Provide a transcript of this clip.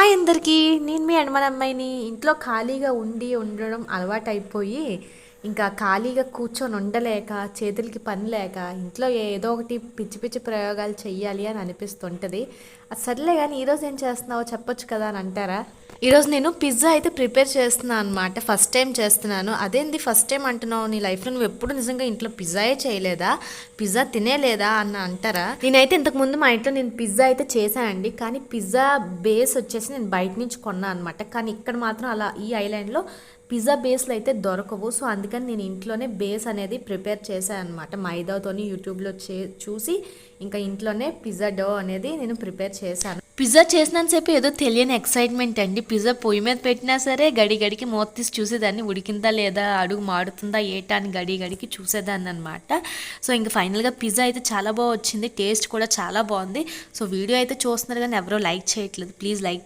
Hi అందరికీ నేను మీ అడమల అమ్మాయిని. ఇంట్లో ఖాళీగా ఉండి ఉండడం అలవాటైపోయి ఇంకా ఖాళీగా కూర్చొని ఉండలేక చేతులకి పని లేక ఇంట్లో ఏదో ఒకటి పిచ్చి పిచ్చి ప్రయోగాలు చెయ్యాలి అని అనిపిస్తుంటుంది. సర్లే కానీ ఈరోజు ఏం చేస్తున్నావో చెప్పొచ్చు కదా అని అంటారా? ఈరోజు నేను పిజ్జా అయితే ప్రిపేర్ చేస్తున్నాను అనమాట ఫస్ట్ టైం చేస్తున్నాను. అదేంది ఫస్ట్ టైం అంటున్నావు? నీ లైఫ్లో నువ్వు ఎప్పుడు నిజంగా ఇంట్లో పిజ్జాయే చేయలేదా? పిజ్జా తినేలేదా అన్న అంటారా? నేనైతే ఇంతకుముందు మా ఇంట్లో నేను పిజ్జా అయితే చేశానండి. కానీ పిజ్జా బేస్ వచ్చేసి నేను బయట నుంచి కొన్నాను అనమాట కానీ ఇక్కడ మాత్రం అలా ఈ ఐలాండ్లో పిజ్జా బేస్లు అయితే దొరకవు. సో అందుకని నేను ఇంట్లోనే బేస్ అనేది ప్రిపేర్ చేశాను అనమాట మైదాతోని యూట్యూబ్లో చే చూసి ఇంకా ఇంట్లోనే పిజ్జా డో అనేది నేను ప్రిపేర్ చేశాను. పిజ్జా చేసినంతసేపు ఏదో తెలియని ఎక్సైట్మెంట్ అండి. పిజ్జా పొయ్యి మీద పెట్టినా సరే గడి గడికి మూత తీసి చూసేదాన్ని. ఉడికిందా లేదా అడుగు మాడుతుందా ఏటా అని గడి గడికి చూసేదాన్ని అనమాట సో ఇంకా ఫైనల్గా పిజ్జా అయితే చాలా బాగా వచ్చింది. టేస్ట్ కూడా చాలా బాగుంది. సో వీడియో అయితే చూస్తున్నారు కానీ ఎవరో లైక్ చేయట్లేదు. Please like